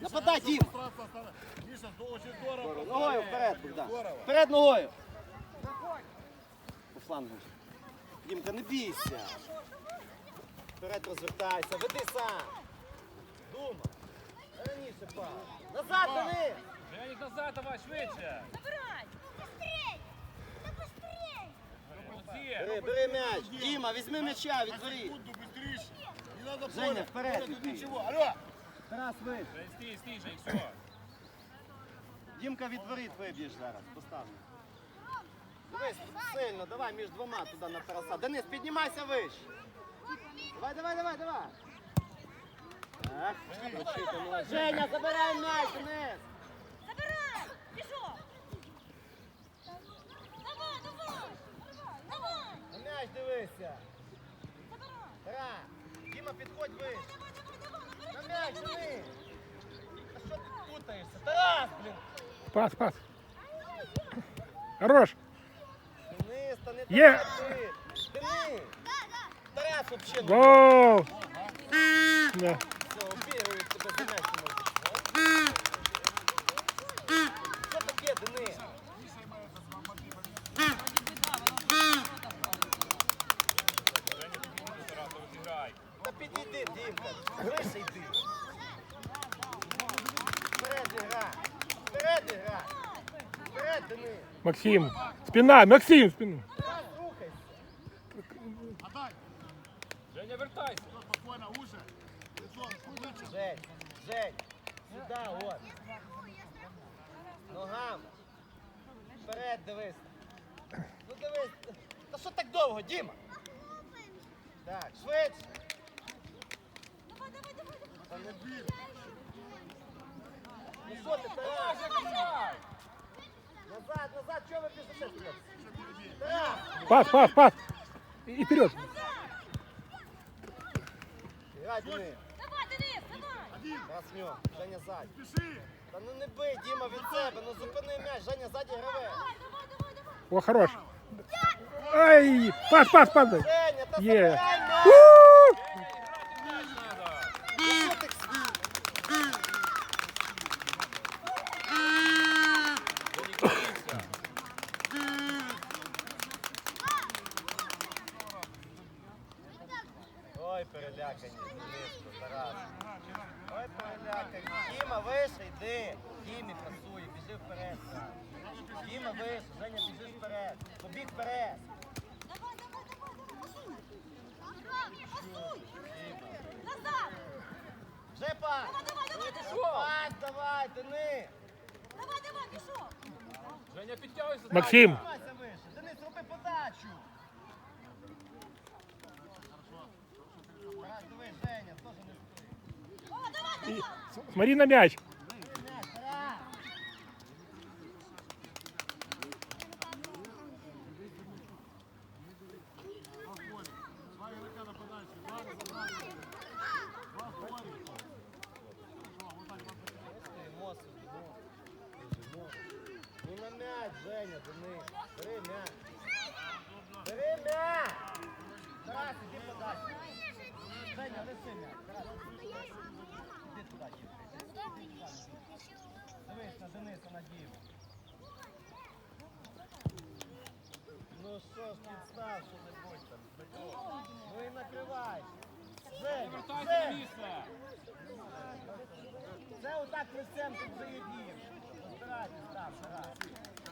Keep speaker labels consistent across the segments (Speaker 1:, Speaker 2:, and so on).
Speaker 1: Нападай, Дім!
Speaker 2: Пространство оставляй. Миша, то очень здорово.
Speaker 1: Ногою вперед, Богдан.
Speaker 2: Здорово.
Speaker 1: Вперед ногою. По флангу. Дімка, не бійся. Вперед розвертайся, веди сам. Дума. Раніше пас. Назад, Денис!
Speaker 3: Женік, назад давай, швидше.
Speaker 4: Забирай! Быстрей! Да быстрей!
Speaker 3: Молодці.
Speaker 1: Бери, бери м'яч. Діма, візьми м'яча, відбери.
Speaker 2: Секунду быстрее. Не надо
Speaker 1: Женя,
Speaker 2: поле.
Speaker 1: вперед
Speaker 2: Поле тут
Speaker 1: иди.
Speaker 2: ничего. Алло.
Speaker 1: Тарас, вийди.
Speaker 3: Жень, стій, стій, Жень, все.
Speaker 1: Дімка від воріт виб'єш зараз, поставлю. Дивись, сильно, давай між двома туди на Тараса. Денис, піднімайся вище. Давай, давай, давай, давай. Так, включити ноги. Женя, забирай м'яч, Денис.
Speaker 5: Пас, пас. Хорош.
Speaker 1: Денис, та не
Speaker 5: Є.
Speaker 1: Денис. Тарас, взагалі.
Speaker 5: Гол! Да. Максим. Спина, Максим,
Speaker 1: рухайся.
Speaker 3: Женя, вертайся.
Speaker 2: Спокойно, уже.
Speaker 1: Жень, Жень, сюди, от. Ногами. Вперед дивись. Ну дивись. Та що так довго, Діма? Так, швидше.
Speaker 4: Давай, давай, давай!
Speaker 1: Та не бій. Ну що ти, Тарас?
Speaker 3: Давай.
Speaker 1: Назад, назад, чого ви біжите? хлопці? Тарас!
Speaker 5: Пас, пас, пас. И вперед.
Speaker 1: Грай, Денис.
Speaker 4: Давай, Денис, давай!
Speaker 1: Тарас в нього. Женя ззаді.
Speaker 2: Спеши.
Speaker 1: Та ну не бий, Діма, від себе, ну зупини м'яч. Женя ззаді граве.
Speaker 4: Давай, давай, давай, давай!
Speaker 5: О, хорош. Ай, пас, пас, пас. дай.
Speaker 1: Женя, та
Speaker 5: Є.
Speaker 1: забирай Вище. Денис, роби подачу. Тарас, дивись, Женя,
Speaker 3: Вертайся місце.
Speaker 1: Це отак лицем тут заїдів. Розбирайтесь там, Тарас.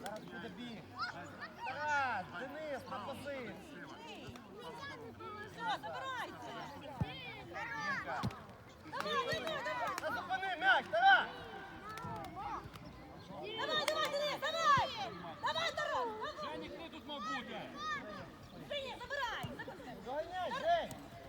Speaker 1: Зараз буде біг. Тарас, Денис, на позиції.
Speaker 4: Все, забирайте! Давай, давай, давай!
Speaker 1: Та зупини м'яч, Тарас!
Speaker 4: Давай, давай, Денис, давай! Давай, Тарас!
Speaker 3: Женік, ти тут мав бути.
Speaker 4: Женя, забирай! Забирай!
Speaker 1: Доганяй, Жень!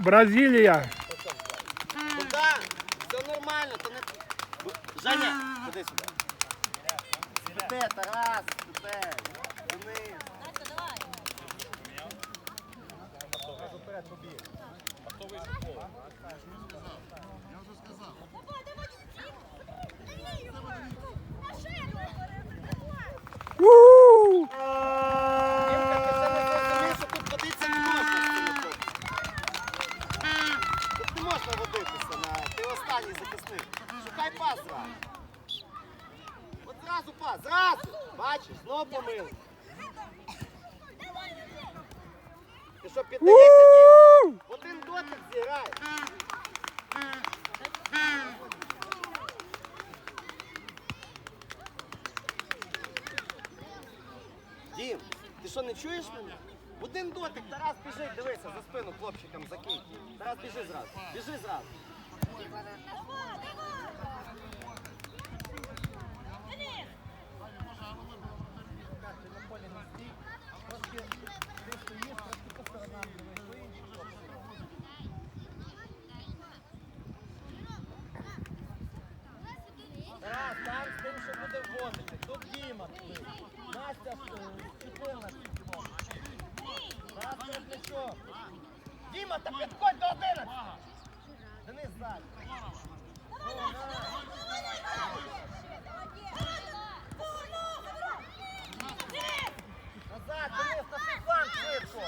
Speaker 5: Бразилия.
Speaker 1: Куда Все нормально, то не. Женя, ходи сюди. Спите, Тарас, спите. Денис.
Speaker 4: Настя,
Speaker 1: останній захисник. Шукай пас зразу. От зразу пас, зразу. Бачиш, знову помилка. Ти що, піддаєшся, Дім? Один дотик зіграй. Дім, ти що не чуєш мене? Один дотик, Тарас біжить, дивися, за спину хлопчикам закинь. Тарас біжи зразу, біжи зразу. Дима, ты підходь до 11! Денис ззаді. О, на. Назад, Денис, на фланг швидко.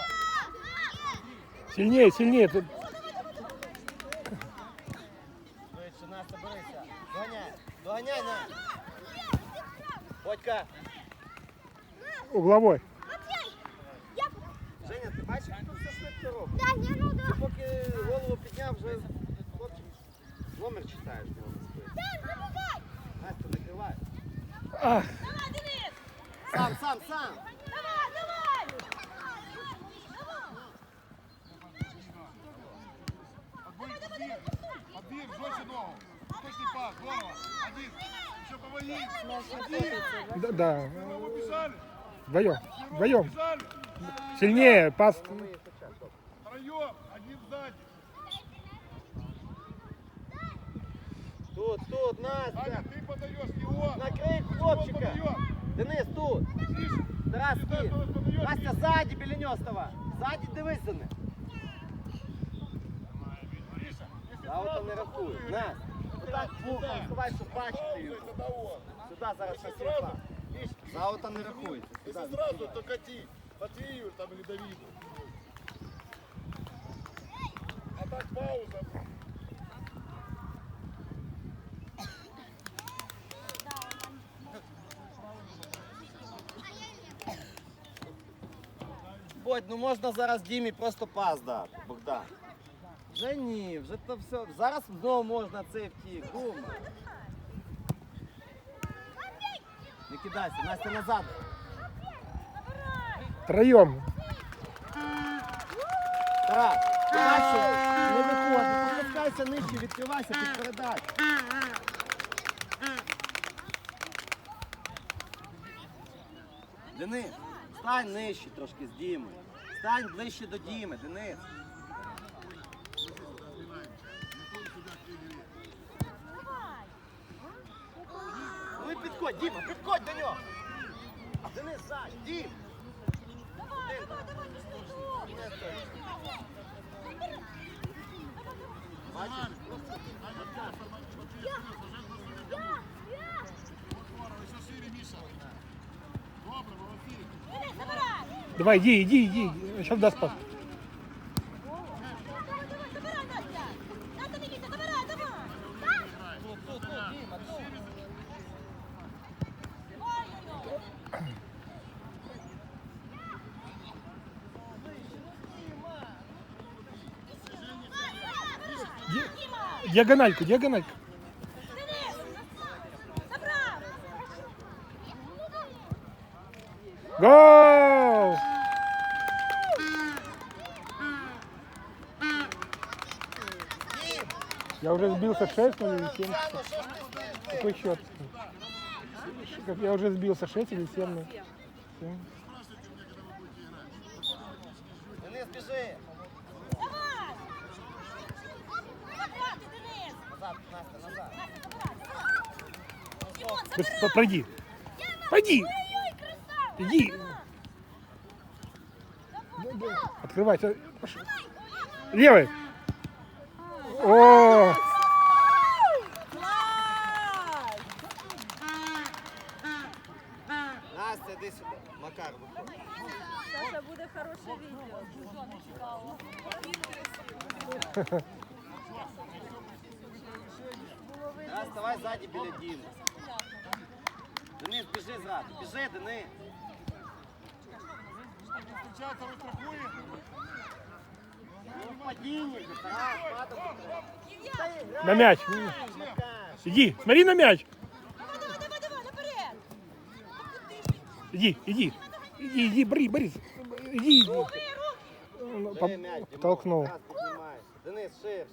Speaker 5: Сильнее, сильнее. Тут
Speaker 1: Швидше, Настя, берися. Доганяй, доганяй, на. Бодька.
Speaker 5: угловой.
Speaker 1: Номер читаєш в нього на спині. Настя, накривай.
Speaker 5: Ах,
Speaker 4: Давай, Денис.
Speaker 1: Сам, сам, сам.
Speaker 4: Давай, давай.
Speaker 2: Отбой, отбей. Отбей, жестче ногу. Точный пас, здорово. Один. Еще поводи. Один.
Speaker 5: да, да.
Speaker 2: Побежали.
Speaker 5: Вдвоем, вдвоем. Сильнее, пас.
Speaker 2: Втроем. Один сзади.
Speaker 1: Тут, тут, Настя.
Speaker 2: Аня, ты подаешь его.
Speaker 1: Накрий
Speaker 2: Он
Speaker 1: хлопчика.
Speaker 2: подает.
Speaker 1: Денис, тут.
Speaker 2: Тише.
Speaker 1: Тарас,
Speaker 2: Передай,
Speaker 1: кіт.
Speaker 2: кто подает.
Speaker 1: Настя, ззаді біля нього ставай. Ззаді дивись за ним.
Speaker 2: Тише. Если
Speaker 1: Аута
Speaker 2: сразу
Speaker 1: не рахуй.
Speaker 2: такую,
Speaker 1: Настя, отак вухом сховай, щоб бачити його.
Speaker 2: Это того.
Speaker 1: Сюди зараз
Speaker 2: Если
Speaker 1: на
Speaker 2: сразу,
Speaker 1: світла. За аута не рахується.
Speaker 2: если
Speaker 1: Сюди.
Speaker 2: сразу, то кати. Матвею там или Давиду. А так пауза.
Speaker 1: Бодь, ну можна зараз Дімі просто пас дати, Богдан. Вже ні, вже то все. Зараз знову можна втік. Думай. Не кидайся, Настя назад.
Speaker 5: Втроем.
Speaker 1: Тарас, дальше не виходить. Опускайся нижче, відкривайся під передачу. Денис, стань нижче трошки з Дімою. Стань ближче до Діми, Денис. Ну і підходь, Діма, підходь до нього. Денис, ззаді, Дім. Один. Не стоїть. Бачиш?
Speaker 5: Давай, иди, иди, иди. Сейчас даст пас.
Speaker 4: Давай, давай, забирай, Настя. Настя, не бійся, забирай, давай.
Speaker 1: Тут, тут, тут, Діма, тут.
Speaker 4: Ой-ой-ой.
Speaker 5: Ди- Диагональку, диагональку.
Speaker 4: Денис. Забрав.
Speaker 5: Гол! Я уже сбился 6 или 7.
Speaker 1: Рано, що ж ти стоїш?
Speaker 5: Какой счет? Как Я уже сбился 6 или 7. ну. Семь.
Speaker 1: Денис, біжи.
Speaker 4: Давай.
Speaker 1: Назад, Настя, назад.
Speaker 4: Димон,
Speaker 5: Пройди. Пойди.
Speaker 4: Ой-ой, красава!
Speaker 5: Иди. Открывайся. Пошел. Левый. О,
Speaker 1: Макар, виходь.
Speaker 4: Саша, буде хороше відео.
Speaker 1: Раз, давай ззаді біля Діми. Денис, біжи зразу. Біжи, Денис.
Speaker 2: Зустрічається, вистрахує.
Speaker 1: Ну, падіння, Тарас, падати треба.
Speaker 5: на мяч.
Speaker 1: Макар.
Speaker 5: Иди, смотри на мяч.
Speaker 4: Давай, давай, давай, давай, наперед!
Speaker 5: Иди, иди. Иди, иди, Борис, Борис. Иди.
Speaker 4: Руки, руки!
Speaker 5: Ну,
Speaker 1: Бери
Speaker 5: поп-
Speaker 1: м'яч, Дімон.
Speaker 5: Толкнул.
Speaker 1: Тарас, піднімаєшся. Денис, ширше.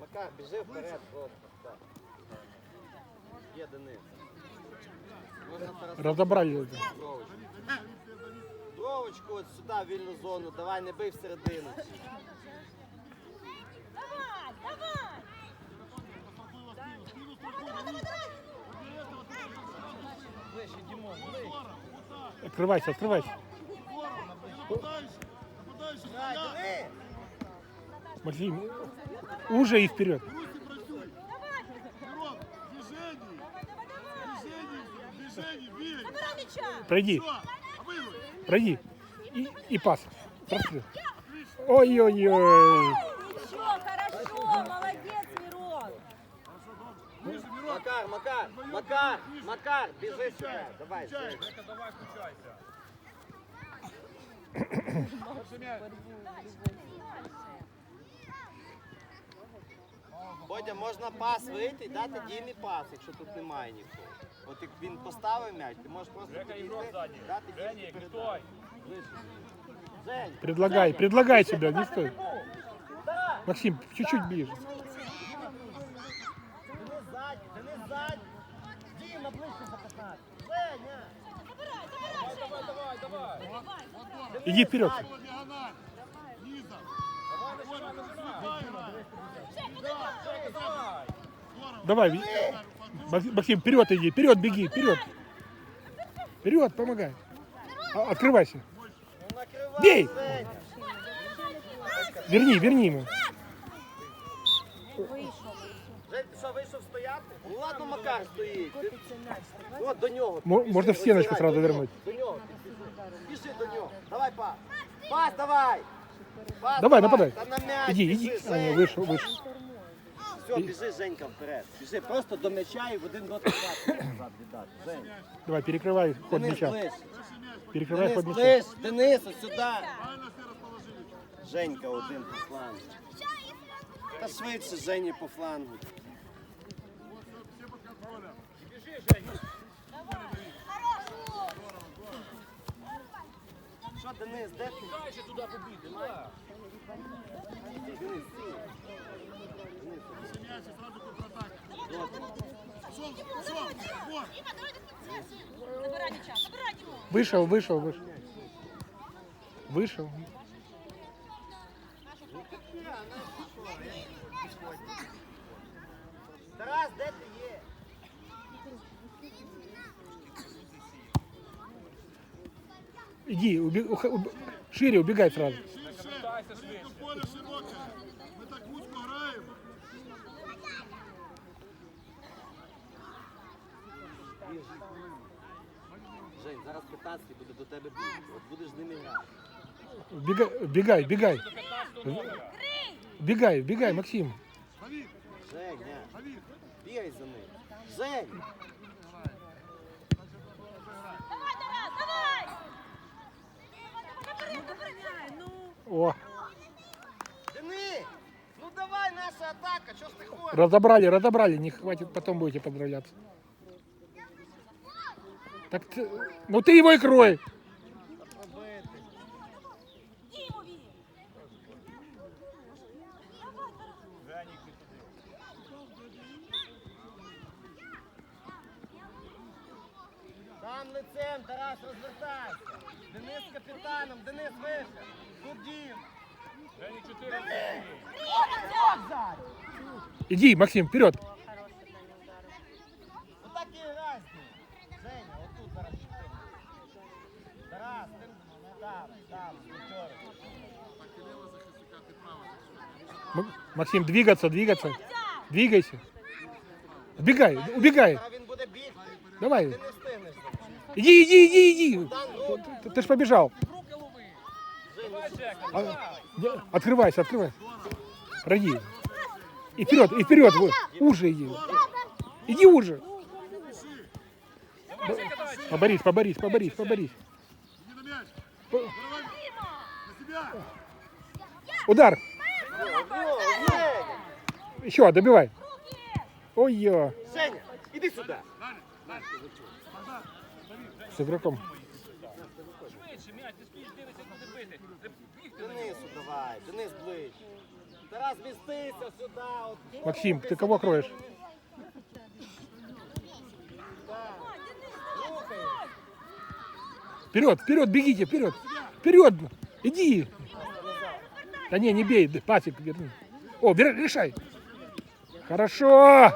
Speaker 1: Макар, біжи вперед просто. Так. Є Денис. Можна Тараса
Speaker 5: Разобрали. это.
Speaker 1: Бровочку. Бровочку от сюди, в вільну зону. Давай, не бий всередину.
Speaker 4: Давай, давай!
Speaker 1: Вище, Дімон, вище.
Speaker 5: Открывайся, открывайся. Максим, уже и вперед. Пройди, пройди. И, и пас. Прострел. Ой-ой-ой.
Speaker 4: Ничего, хорошо, молодец, Мирон!
Speaker 2: Ниже, Мирон.
Speaker 1: Макар, Макар, Макар, Макар, біжи сюди. Давай, Жень.
Speaker 3: Жека, давай включайся.
Speaker 2: Перший м'яч.
Speaker 1: Бодя, можна пас вийти і дати Дімі пас, якщо тут немає нікого. От як він поставив м'яч, ти можеш просто
Speaker 3: Жека,
Speaker 1: підійти,
Speaker 3: ігрок ззаді.
Speaker 1: дати Дімі
Speaker 3: Женя,
Speaker 1: передати.
Speaker 3: стой.
Speaker 1: Ближче. Жень,
Speaker 5: Предлагай, предлагай себя, не стой. Максим, чуть-чуть ближе.
Speaker 1: Денис ззаді, Денис ззаді. Діма ближче за 15. Женя.
Speaker 4: Забирай, забирай,
Speaker 3: Давай, давай, давай.
Speaker 2: Вот,
Speaker 5: Иди вперед.
Speaker 2: вот диагональ. Низом.
Speaker 3: Давай, нажимай, нажимай.
Speaker 2: Дай, играй.
Speaker 3: Жека, давай.
Speaker 2: Здорово.
Speaker 5: Давай, ви- Мак- Максим, вперед иди, вперед беги, вперед. Вперед, помогай. А, Открывайся.
Speaker 1: Ну накривай,
Speaker 5: Бей!
Speaker 1: Женя.
Speaker 5: Верни, верни ему.
Speaker 1: ладно, Макар стоїть. Ти- От до нього.
Speaker 5: Мо-
Speaker 1: Біжи,
Speaker 5: можна в стіночку
Speaker 1: розіграй,
Speaker 5: сразу
Speaker 1: до нього,
Speaker 5: вернуть.
Speaker 1: До нього. Біжи Біжи до нього. Давай пас. Пас, давай. Пас,
Speaker 5: Давай, нападай.
Speaker 1: Та на м'яч
Speaker 5: Иди,
Speaker 1: біжи,
Speaker 5: иди. А, не,
Speaker 1: Женя.
Speaker 5: вышел, вышел.
Speaker 1: Все, біжи, Женька, вперед. Біжи, просто до м'яча і в один дотик пас назад віддати. Женя.
Speaker 5: Давай, перекрывай ход
Speaker 1: Денис,
Speaker 5: мяча.
Speaker 1: ближче.
Speaker 5: Перекрывай
Speaker 1: Денис,
Speaker 5: ход мяча.
Speaker 1: ближче. Денис, ось сюди.
Speaker 2: Правильно все расположили.
Speaker 1: Женька один по флангу. Та швидше Жені по флангу. Що, Денис, де ти?
Speaker 3: Дальше туда побить, давай.
Speaker 1: Денис, стій.
Speaker 2: Перший м'яч и сразу контратака. Пошел, пошел, вот.
Speaker 4: Забирай м'яча, забирай, Димон!
Speaker 5: Вышел, вышел, вышел. Вышел.
Speaker 1: Тарас, де ти є?
Speaker 5: Иди, уби- уб- шире убегай сразу.
Speaker 1: Жень, зараз 15 буде до тебе бігти. От будеш з ними грати.
Speaker 3: До 15 номера.
Speaker 5: Бегай, бегай, Максим.
Speaker 1: Женя, бігай за ним. Жень!
Speaker 4: Давай, Тарас, давай! Наперед, наперед, ну!
Speaker 5: О!
Speaker 1: Ну давай наша атака, що ж ти хочеш?
Speaker 5: разобрали, разобрали. Не хватит, потом будете поздравляться. Так ты, ну ты его и крой.
Speaker 1: Пробити.
Speaker 4: Димові! Давай, Тарас!
Speaker 3: Женік, ти туди.
Speaker 1: Там лицем, Тарас, розвертайся. Денис з капітаном, Денис вище. Тут Дім.
Speaker 3: Женік, 4
Speaker 1: Ігор ззаді.
Speaker 5: Иди, Максим, вперед.
Speaker 4: О, хороший Даня ударив.
Speaker 1: Ну так і грай з ним. Женя, отут зараз чотири. Тарас, ти там, там, п'ятеро.
Speaker 2: Так і ліва захисника, ти права захисника.
Speaker 5: М- Максим, двигаться, двигаться. Двигайся. Убегай, убегай.
Speaker 1: Зараз він буде бігти.
Speaker 5: Давай. Иди, иди, иди, иди. Ты, ты ж побежал. А, Открывайся, открывай. Пройди. И вперед, и вперед. вот. Уже иди. Иди уже. Поборись, поборись, поборись, поборись. Удар. Еще, добивай. Ой-ё.
Speaker 1: Женя, іди сюди
Speaker 2: Далі, далі. Богдан, Давид.
Speaker 5: С игроком.
Speaker 3: Швидше, м'яч, ти стоїш, дивишся, куди бити. Треба бігти на нього.
Speaker 1: Денису давай, Денис ближче. Тарас, містися сюди. От.
Speaker 5: Максим, ты кого кроешь?
Speaker 1: Так. Рухай.
Speaker 5: Вперед, вперед, бегите, вперед. Вперед. Иди. Да не, не бей, д- пасик верни. О, вер- решай. Хорошо.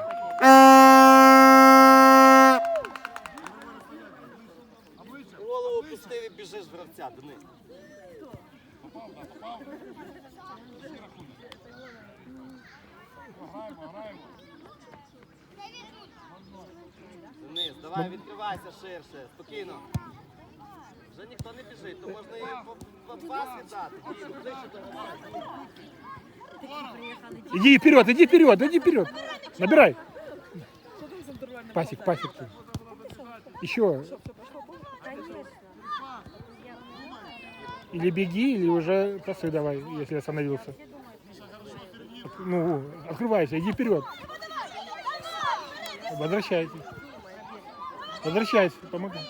Speaker 1: пустив і біжиш гравця, Денис.
Speaker 2: Граємо, граємо.
Speaker 1: Денис, давай відкривайся ширше, спокійно. Вже ніхто не біжить, то можна і по, по пас віддати. Дім, ближче до гравця.
Speaker 5: Иди вперед, иди вперед, иди вперед. Набирай. Пасик, пасик. ты. Еще. Или беги, или уже пасы давай, если остановился. Ну, открывайся, иди вперед. Возвращайтесь. Возвращайся, помогай.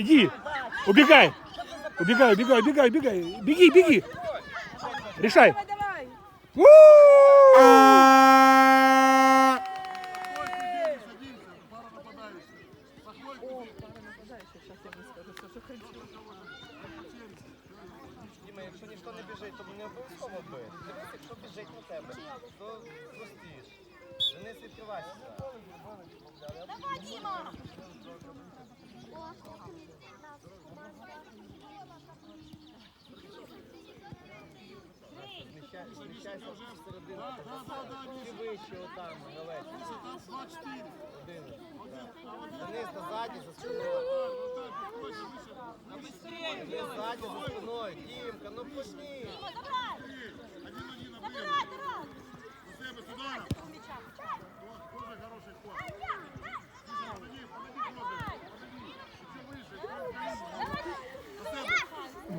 Speaker 5: Иди, убегай. Убегай, убегай, убегай, убегай. Беги, беги. Решай.
Speaker 6: Давай, давай.
Speaker 5: У!
Speaker 2: Заходь, садимся, садимся. Пара нападающих. Заходь,
Speaker 6: Сейчас я выскажу все, что хочу.
Speaker 1: Діма, якщо ніхто не біжить, то не обов'язково бити. Дивись, якщо біжить на тебе, то простіш. Денис, відкривайся.
Speaker 4: Давай, Діма.
Speaker 1: Зміщай- Зміщайся всередину. Чи вище отам, гравець.
Speaker 2: там 2-4.
Speaker 1: Один. Денис, назаді, за спиною. Денис, ззаді, за спиною. Дімка, ну пусти.
Speaker 4: Діма, забирай.
Speaker 2: Один на один
Speaker 4: Забирай, Тарас.
Speaker 2: На себе с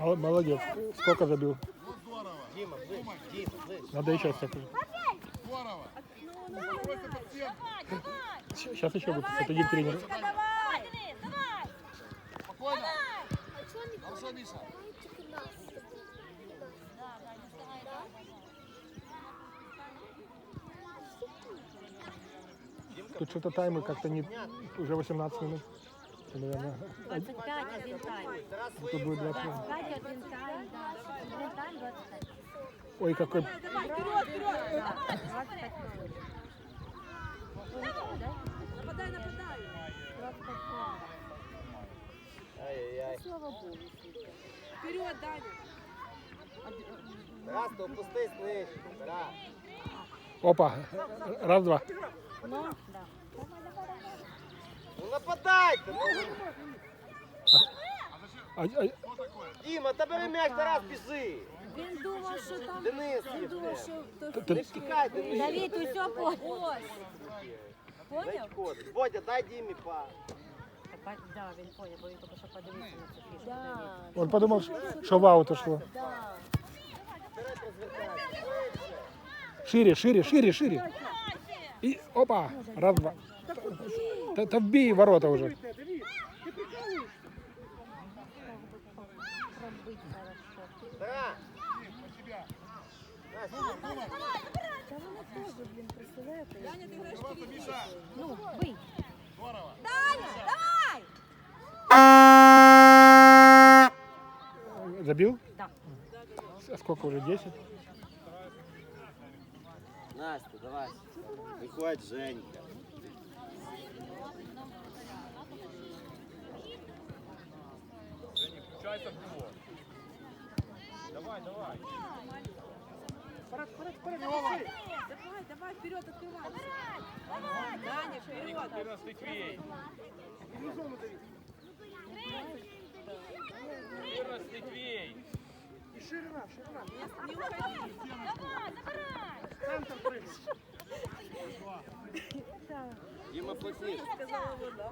Speaker 5: Молодец. Сколько забил?
Speaker 2: Здорово.
Speaker 1: Діма, ближче.
Speaker 5: Надо еще так.
Speaker 2: Здорово.
Speaker 4: Давай, давай.
Speaker 5: Сейчас еще будет. Это один тренер.
Speaker 4: Давай, давай.
Speaker 2: Спокойно. Хорошо, Миша.
Speaker 5: Тут что-то таймы как-то не... Уже 18 минут. Наверное.
Speaker 6: 25 один тайм.
Speaker 1: Свої
Speaker 5: будет 20 минут.
Speaker 6: 25 один тайм, да. Один тайм, 25.
Speaker 5: Ой, какой...
Speaker 6: Да, 25 минут. Да?
Speaker 4: Нападай, нападай.
Speaker 6: 25 минут.
Speaker 1: Ай-яй-яй.
Speaker 6: Слава Богу.
Speaker 4: Вперед, Даня.
Speaker 1: Тарас, то опустись нижче. Тарас.
Speaker 5: Опа. Раз, два.
Speaker 6: Ну, да.
Speaker 1: Ну нападайте, ну.
Speaker 5: А- а-
Speaker 1: Діма, та бери м'яч, Тарас, біжи.
Speaker 6: Він думав, що там...
Speaker 1: Денис,
Speaker 6: Він
Speaker 1: є
Speaker 6: думав,
Speaker 1: все.
Speaker 6: що...
Speaker 5: т- т-
Speaker 1: Не втікай, Денис.
Speaker 6: Давид, усе понял.
Speaker 1: Дай
Speaker 6: Понял?
Speaker 1: код. Водя, дай Дімі па.
Speaker 6: Да, він понял, бо він тільки що подивився на цю фішку. Да,
Speaker 5: Он подумал, что в аут ушло.
Speaker 6: да.
Speaker 1: Вперед розвертайся. Швидше.
Speaker 5: Шире, шире, шире, шире.
Speaker 4: Давай,
Speaker 5: И, опа, раз, два. Да, да вбей ворота уже.
Speaker 1: Да
Speaker 6: вона тоже, Ну, бий.
Speaker 2: Здорово.
Speaker 4: Даня, давай!
Speaker 5: Забил?
Speaker 6: Да.
Speaker 5: А сколько уже? 10?
Speaker 1: Настя, давай. Виходь, Женька.
Speaker 3: включайся в него. Давай, давай.
Speaker 7: Давай, давай, вперед, открывай. Даня, вперед.
Speaker 3: 14 твій. 14 твій.
Speaker 7: Не уходи.
Speaker 1: Діма, плотніше.
Speaker 7: Сказала вода.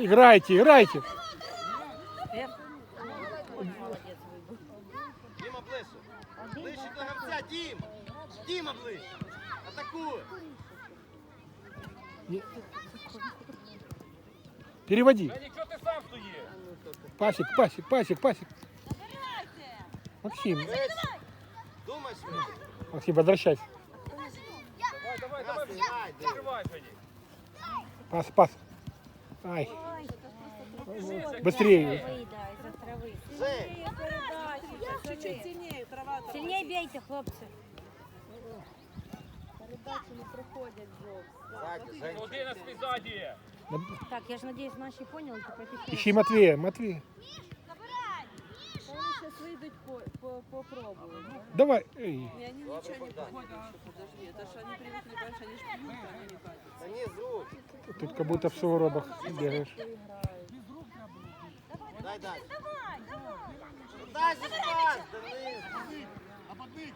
Speaker 5: Играйте, играйте.
Speaker 6: Молодец выбыл.
Speaker 1: Діма, ближче. Ближче до гравця, Дім. Діма, ближче. Атакуй.
Speaker 5: Переводи.
Speaker 3: Женя, чого ти сам стоїш?
Speaker 5: Пасик, пасик, пасик, пасик. Максим,
Speaker 1: Думай швидше.
Speaker 5: Максим, возвращайся.
Speaker 3: Давай, давай, давай.
Speaker 1: Раз, грай, Дім.
Speaker 3: Закривай, Женя.
Speaker 5: Пас, пас. Ай, быстрее.
Speaker 6: Травы, да, из-за травы.
Speaker 1: Жень.
Speaker 7: Сильнее передачи. Чуть-чуть сильнее, трава. трава.
Speaker 6: Сильнее бейте, хлопцы.
Speaker 7: Передачи не проходять зовсім.
Speaker 1: Ззаді, Женька.
Speaker 3: 11 ззаді.
Speaker 6: Так, я же надеюсь, наши понял, ты потихоньку.
Speaker 5: Ищи Матвея, Матвей.
Speaker 7: Вони зараз вийдуть, по, по, попробують. да?
Speaker 5: Давай. Эй.
Speaker 7: И они ничего не поняли. Подожди, это что они привыкли дальше, они ж пьют, а они не катятся.
Speaker 1: Та ні, з рук.
Speaker 5: Тут как будто в сугробах бегаешь.
Speaker 7: Играют.
Speaker 1: Дай, дай. Дай же пас, Денис.
Speaker 2: А подмиг.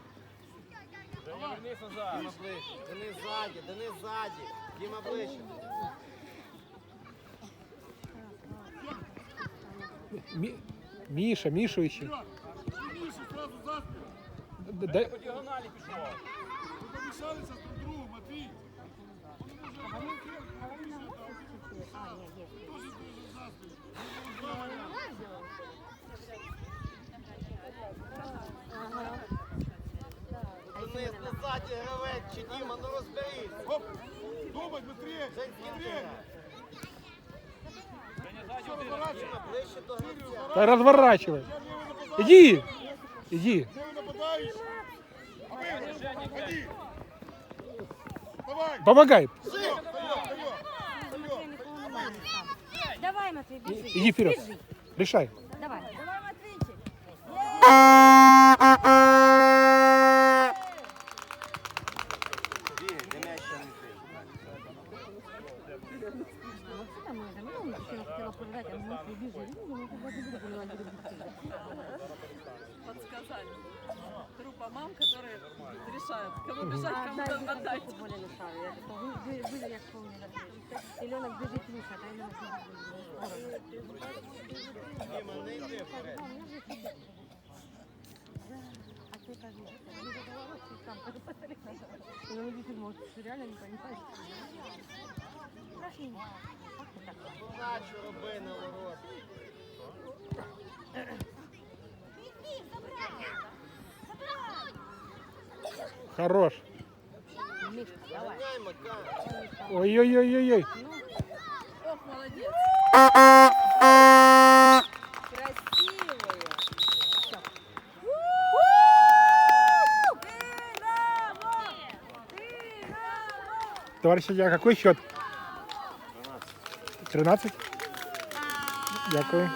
Speaker 3: Женя, вернись назад.
Speaker 1: Діма ближче. Денис ззаді, Денис ззаді. Діма ближче.
Speaker 5: Ми-
Speaker 2: Міша, Мішу іще. Міша, зразу
Speaker 5: заспів. Дай...
Speaker 3: По діагоналі пішов.
Speaker 2: Ви помішалися друг другу,
Speaker 1: Матвій. Вниз, назад, гравець, чи Діма, ну розберись.
Speaker 2: Оп!
Speaker 1: Думай, Дмитрій! Дмитрій!
Speaker 5: Да разворачивай. Иди. Иди. Помогай.
Speaker 6: Давай, Матвей, бежи.
Speaker 5: Иди вперед.
Speaker 6: Бежи.
Speaker 5: Решай.
Speaker 6: Давай.
Speaker 7: Давай, Матвейчик.
Speaker 1: Бігай, де м'яч ще не ти.
Speaker 6: Вообще-то мы там, ну, еще хотела пожелать, а мы Матвей бежи. Ну, мы туда не будем, мы будем
Speaker 7: Подсказали. Группа мам, которые решают, кому бежать, кому
Speaker 6: да,
Speaker 7: отдать.
Speaker 6: более мешаю. Я такой, вы, вы, я вспомнила. Еленок бежит Миша, а Еленок бежит.
Speaker 1: Вперед.
Speaker 6: А ты как задала там, посмотри. И он видит, может, реально не понимаешь. Прошли.
Speaker 1: Подачу роби на ворот.
Speaker 5: Хорош.
Speaker 6: Давай.
Speaker 1: Макар.
Speaker 5: Ой-ой-ой-ой-ой.
Speaker 7: Ох, молодец. Красивая.
Speaker 5: Товарищ судья, какой счет? 13. Дякую.